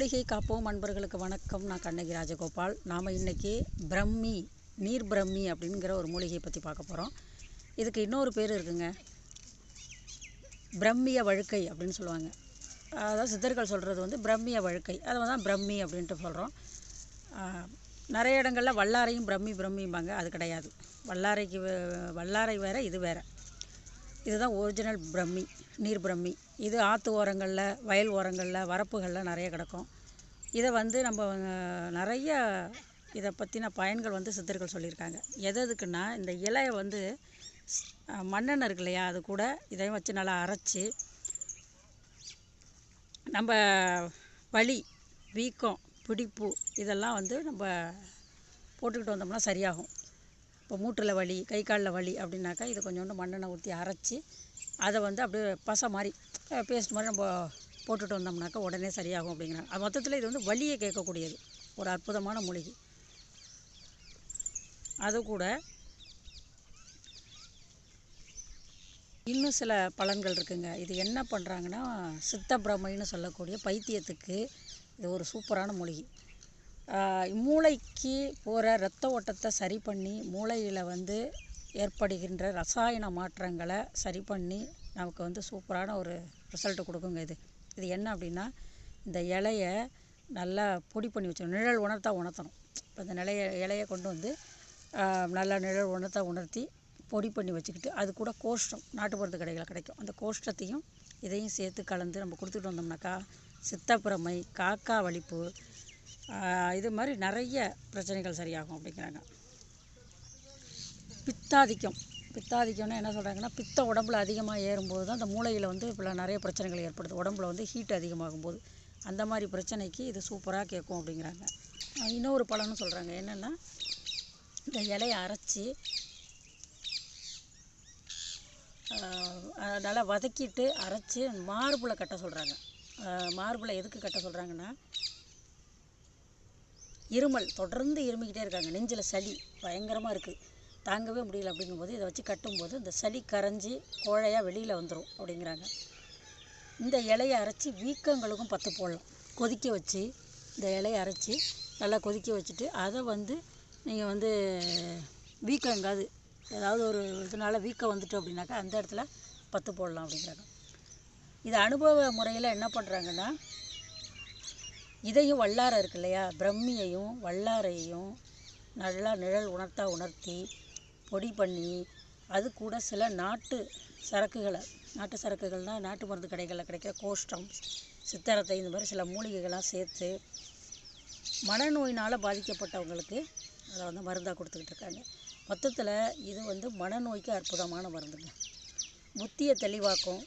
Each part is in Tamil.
மூலிகை காப்போம் அன்பர்களுக்கு வணக்கம். நான் கண்ணகி ராஜகோபால். நாம் இன்றைக்கி பிரம்மி நீர் பிரம்மி அப்படிங்கிற ஒரு மூலிகையை பற்றி பார்க்க போகிறோம் இதுக்கு இன்னொரு பேர் இருக்குங்க. பிரம்மிய வழுக்கை அப்படின்னு சொல்லுவாங்க. அதாவது சித்தர்கள் சொல்கிறது வந்து பிரம்மிய வழுக்கை. அதை தான் பிரம்மி அப்படின்ட்டு சொல்கிறோம் நிறைய இடங்களில் வல்லாரையும் பிரம்மி பிரம்மிம்பாங்க. அது கிடையாது. வல்லாரைக்கு வல்லாரை வேறு இது வேறு. இதுதான் ஒரிஜினல் பிரம்மி நீர் பிரம்மி. இது ஆற்று ஓரங்களில் வயல் ஓரங்களில் வரப்புகளில் நிறைய கிடக்கும். இதை வந்து நம்ம நிறைய இதை பற்றின பயன்கள் வந்து சித்தர்கள் சொல்லியிருக்காங்க. எது எதுக்குன்னா இந்த இலையை வந்து மண்ணெண்ணெய் இருக்கு இல்லையா அது கூட இதையும் வச்சு நல்லா அரைச்சி நம்ம வலி வீக்கம் பிடிப்பு இதெல்லாம் வந்து நம்ம போட்டுக்கிட்டு வந்தோம்னா சரியாகும். இப்போ மூட்டில் வலி கை காலில் வலி அப்படின்னாக்கா இதை கொஞ்சோண்டு மண்ணெண்ணெய் ஊற்றி அரைச்சி அதை வந்து அப்படியே பசை மாதிரி பேஸ்ட் மாதிரி நம்ம போட்டுட்டு வந்தோம்னாக்கா உடனே சரியாகும் அப்படிங்கிறாங்க. அது மொத்தத்தில் இது வந்து வலியை கேட்கக்கூடியது. ஒரு அற்புதமான மூலிகை. அது கூட இன்னும் சில பலன்கள் இருக்குங்க. இது என்ன பண்ணுறாங்கன்னா சித்த பிரமைன்னு சொல்லக்கூடிய பைத்தியத்துக்கு இது ஒரு சூப்பரான மூலிகை. மூளைக்கு போகிற ரத்த ஓட்டத்தை சரி பண்ணி மூளையில் வந்து ஏற்படுகின்ற ரசாயன மாற்றங்களை சரி பண்ணி நமக்கு வந்து சூப்பரான ஒரு ரிசல்ட்டு கொடுக்குங்க இது. இது என்ன அப்படின்னா இந்த இலைய நல்லா பொடி பண்ணி வச்சிடணும். நிழல் உணர்த்தா உணர்த்தணும். இப்போ இந்த நிலைய இலையை கொண்டு வந்து நல்லா நிழல் உணர்த்தா உணர்த்தி பொடி பண்ணி வச்சுக்கிட்டு அது கூட கோஷ்டம் நாட்டு மருந்து கடைகளில் கிடைக்கும். அந்த கோஷ்டத்தையும் இதையும் சேர்த்து கலந்து நம்ம கொடுத்துட்டு வந்தோம்னாக்கா சித்தப்பிரமை காக்கா வலிப்பு இது மாதிரி நிறைய பிரச்சனைகள் சரியாகும் அப்படிங்கிறாங்க. பித்தாதிக்கம். பித்தாதிக்கம்னா என்ன சொல்கிறாங்கன்னா பித்தம் உடம்புல அதிகமாக ஏறும்போது தான் அந்த மூளையில் வந்து இப்போ நிறைய பிரச்சனைகள் ஏற்படுது. உடம்புல வந்து ஹீட் அதிகமாகும் போது அந்த மாதிரி பிரச்சனைக்கு இது சூப்பராக கேட்கும் அப்படிங்கிறாங்க. இன்னொரு பலனும் சொல்கிறாங்க என்னென்னா இந்த இலையை அரைச்சி நல்லா வதக்கிட்டு அரைச்சி மார்பில் கட்ட சொல்கிறாங்க மார்பில் எதுக்கு கட்ட சொல்கிறாங்கன்னா இருமல் தொடர்ந்து இருமிக்கிட்டே இருக்காங்க. நெஞ்சில் சளி பயங்கரமாக இருக்குது தாங்கவே முடியல அப்படிங்கும்போது இதை வச்சு கட்டும்போது இந்த சளி கரைஞ்சி கோழையாக வெளியில் வந்துடும் அப்படிங்கிறாங்க. இந்த இலையை அரைச்சி வீக்கங்களுக்கும் பத்து போடலாம். கொதிக்க வச்சு இந்த இலையை அரைச்சி நல்லா கொதிக்க வச்சுட்டு அதை வந்து நீங்கள் வந்து வீக்கம் எங்காவது ஏதாவது ஒரு இதனால் வீக்கம் வந்துட்டு அப்படின்னாக்கா அந்த இடத்துல பத்து போடலாம் அப்படிங்கிறாங்க. இது அனுபவ முறையில் என்ன பண்ணுறாங்கன்னா இதையும் வல்லாரை இருக்கு இல்லையா பிரம்மியையும் வல்லாரையும் நல்லா நிழல் உணர்த்தா உணர்த்தி பொடி பண்ணி அது கூட சில நாட்டு சரக்குகளை நாட்டு சரக்குகள்னால் நாட்டு மருந்து கடைகளில் கிடைக்கிற கோஷ்டம் சித்தரத்தை இந்த மாதிரி சில மூலிகைகள்லாம் சேர்த்து மனநோயினால் பாதிக்கப்பட்டவங்களுக்கு அதை வந்து மருந்தாக கொடுத்துக்கிட்டு இருக்காங்க. மொத்தத்தில் இது வந்து மனநோய்க்கு அற்புதமான மருந்துங்க. புத்தியை தெளிவாக்கும்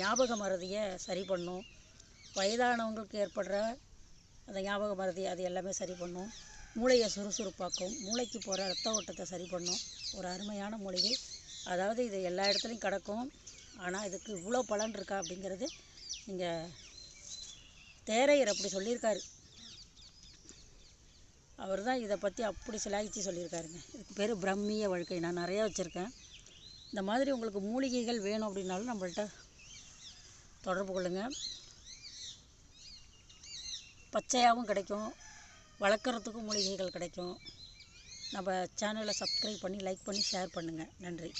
ஞாபக மறதியை சரி பண்ணும் வயதானவங்களுக்கு ஏற்படுற அந்த ஞாபக மறதி அது எல்லாமே சரி பண்ணும். மூளையை சுறுசுறுப்பாக்கும். மூளைக்கு போகிற ரத்த ஓட்டத்தை சரி பண்ணும். ஒரு அருமையான மூலிகை அதாவது இது எல்லா இடத்துலையும் கிடக்கும். ஆனால் இதுக்கு இவ்வளோ பலன் இருக்கா அப்படிங்கிறது இங்கே தேரையர் அப்படி சொல்லியிருக்காரு. அவர் தான் இதை பற்றி அப்படி சிலாகிச்சு சொல்லியிருக்காருங்க. இதுக்கு பேர் பிரம்மிய வழக்கை. நான் நிறையா வச்சுருக்கேன். இந்த மாதிரி உங்களுக்கு மூலிகைகள் வேணும் அப்படின்னாலும் நம்மள்ட்ட தொடர்பு கொள்ளுங்கள் பச்சையாகவும் கிடைக்கும். வளர்க்குறதுக்கும் மூலிகைகள் கிடைக்கும். நம்ம சேனலை சப்ஸ்கிரைப் பண்ணி லைக் பண்ணி ஷேர் பண்ணுங்கள் நன்றி.